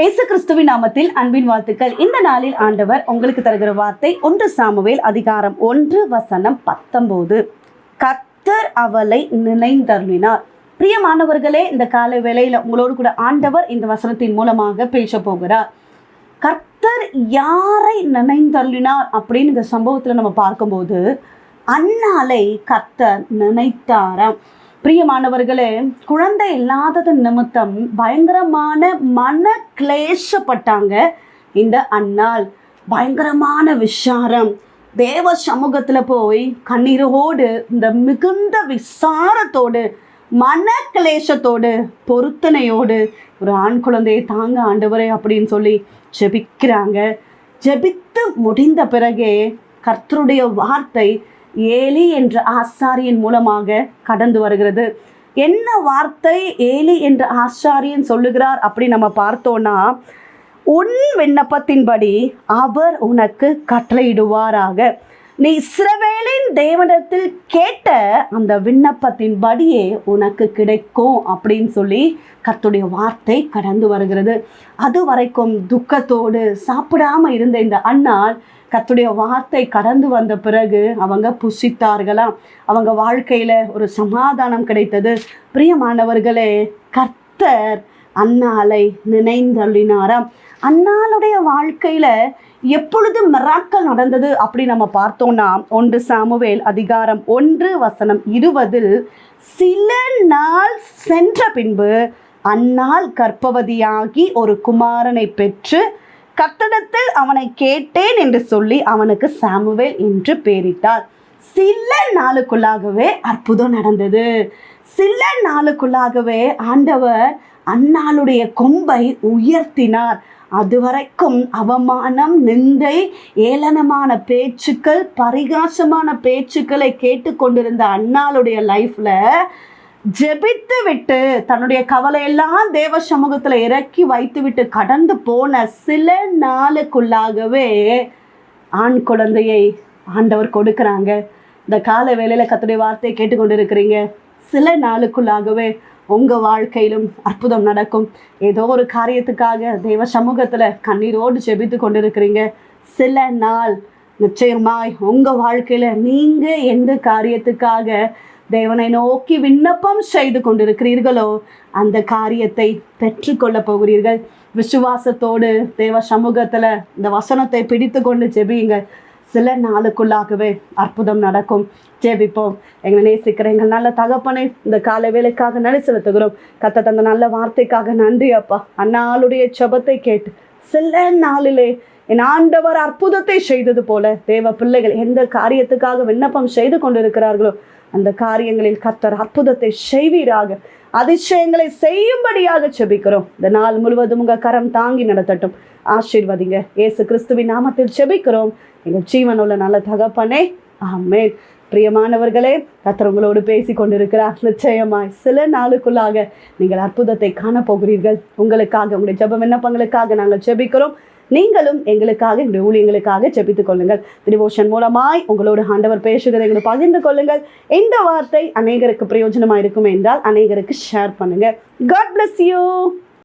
இயேசு கிறிஸ்துவின் நாமத்தில் அன்பின் வாழ்த்துக்கள். இந்த நாளில் ஆண்டவர் உங்களுக்கு தருகிற வார்த்தை ஒன்று சாமுவேல் அதிகாரம் ஒன்று வசனம் பத்தொம்போது கர்த்தர் அவளை நினைந்தருளினார். பிரியமானவர்களே இந்த கால வேளையில் உங்களோடு கூட ஆண்டவர் இந்த வசனத்தின் மூலமாக பேச போகிறார். கர்த்தர் யாரை நினைந்தருளினார் அப்படின்னு இந்த சம்பவத்தில் நம்ம பார்க்கும்போது அன்னாலை கர்த்தர் நினைத்தாராம். பிரியமானவர்களே குழந்தை இல்லாதது நிமித்தம் பயங்கரமான மன கிளேசப்பட்டாங்க இந்த அண்ணால் பயங்கரமான விஷாரம் தேவ சமூகத்தில் போய் கண்ணீரோடு இந்த மிகுந்த விசாரத்தோடு மன கிளேசத்தோடு பொருத்தனையோடு ஒரு ஆண் குழந்தையை தாங்க ஆண்டவரே அப்படின்னு சொல்லி ஜெபிக்கிறாங்க. ஜெபித்து முடிந்த பிறகே கர்த்தருடைய வார்த்தை ஏலி என்ற ஆசாரியன் மூலமாக கடந்து வருகிறது. என்ன வார்த்தை ஏலி என்ற ஆசாரியன் சொல்லுகிறார் அப்படி நம்ம பார்த்தோன்னா உன் விண்ணப்பத்தின்படி அவர் உனக்கு கட்டளையிடுவாராக. நீ இஸ்ரவேலின் தேவனத்தில் கேட்ட அந்த விண்ணப்பத்தின் படியே உனக்கு கிடைக்கும் அப்படின்னு சொல்லி கர்த்துடைய வார்த்தை கடந்து வருகிறது. அது வரைக்கும் துக்கத்தோடு சாப்பிடாம இருந்த இந்த அண்ணால் கத்துடைய வார்த்தை கடந்து வந்த பிறகு அவங்க புசித்தார்களாம் அவங்க வாழ்க்கையில ஒரு சமாதானம் கிடைத்தது. பிரியமானவர்களே கர்த்தர் அன்னாலை நினைந்தள்ளினாராம். அன்னாளுடைய வாழ்க்கையில எப்பொழுது மிராக்கள் நடந்தது அப்படி நம்ம பார்த்தோம்னா ஒன்று சாமுவேல் அதிகாரம் ஒன்று வசனம் இருபதில் சில நாள் சென்ற பின்பு அன்னால் கற்பவதியாகி ஒரு குமாரனை பெற்று கத்தடத்தில் அவனை கேட்டேன் என்று சொல்லி அவனுக்கு சாமுவேல் என்று பெயரிட்டார் சில நாளுக்குள்ளாகவே அற்புதம் நடந்தது. சில நாளுக்குள்ளாகவே ஆண்டவர் அன்னாளுடைய கொம்பை உயர்த்தினார். அதுவரைக்கும் அவமானம் நிந்தை ஏளனமான பேச்சுக்கள் பரிகாசமான பேச்சுக்களை கேட்டுக்கொண்டிருந்த அன்னாளுடைய லைஃப்ல ஜெபித்து விட்டு தன்னுடைய கவலையெல்லாம் தேவ சமூகத்தில் இறக்கி வைத்து விட்டு கடந்து போன சில நாளுக்குள்ளாகவே ஆண் குழந்தையை ஆண்டவர் கொடுக்குறாங்க. இந்த கால வேலையில் கத்துடைய வார்த்தையை கேட்டுக்கொண்டு இருக்கிறீங்க சில நாளுக்குள்ளாகவே உங்கள் வாழ்க்கையிலும் அற்புதம் நடக்கும். ஏதோ ஒரு காரியத்துக்காக தெய்வ சமூகத்தில் கண்ணீரோடு ஜெபித்து கொண்டிருக்கிறீங்க. சில நாள் நிச்சயமாய் உங்கள் வாழ்க்கையில் நீங்கள் எந்த காரியத்துக்காக தேவனை நோக்கி விண்ணப்பம் செய்து கொண்டிருக்கிறீர்களோ அந்த காரியத்தை பெற்றுக்கொள்ள போகிறீர்கள். விசுவாசத்தோடு தேவ சமூகத்தில் இந்த வசனத்தை பிடித்து கொண்டு ஜெபியுங்க சில நாளுக்குள்ளாகவே அற்புதம் நடக்கும். ஜெபிப்போம். எங்களை நேசிக்கிற எங்கள் நல்ல தகப்பனை இந்த காலை வேலைக்காக நடி செலுத்துகிறோம். கத்த தந்த நல்ல வார்த்தைக்காக நன்றி அப்பா. அந்நாளுடைய செபத்தை கேட்டு சில நாளிலே என் ஆண்டவர் அற்புதத்தை செய்தது போல தேவ பிள்ளைகள் எந்த காரியத்துக்காக விண்ணப்பம் செய்து கொண்டிருக்கிறார்களோ அந்த காரியங்களில் கத்தர் அற்புதத்தை செய்வீராக. அதிசயங்களை செய்யும்படியாக செபிக்கிறோம். இந்த நாள் முழுவதும் உங்க கரம் தாங்கி நடத்தட்டும். ஆசீர்வதிங்க. ஏசு கிறிஸ்துவின் நாமத்தில் செபிக்கிறோம். எங்கள் ஜீவனுள்ள நல்ல தகப்பனே. ஆமென். பிரியமானவர்களே கத்தர் உங்களோடு பேசி கொண்டிருக்கிறார். நிச்சயமாய் சில நாளுக்குள்ளாக நீங்கள் அற்புதத்தை காணப்போகிறீர்கள். உங்களுக்காக உங்களுடைய ஜெப விண்ணப்பங்களுக்காக நாங்கள் செபிக்கிறோம். நீங்களும் எங்களுக்காக எங்களுடைய ஊழியங்களுக்காக செபித்துக் கொள்ளுங்கள். டிவோஷன் மூலமாய் உங்களோடு ஆண்டவர் பேசுகிறதை எங்களை பகிர்ந்து கொள்ளுங்கள். இந்த வார்த்தை அநேகருக்கு பிரயோஜனமாக இருக்கும் என்றால் அநேகருக்கு ஷேர் பண்ணுங்க. God bless you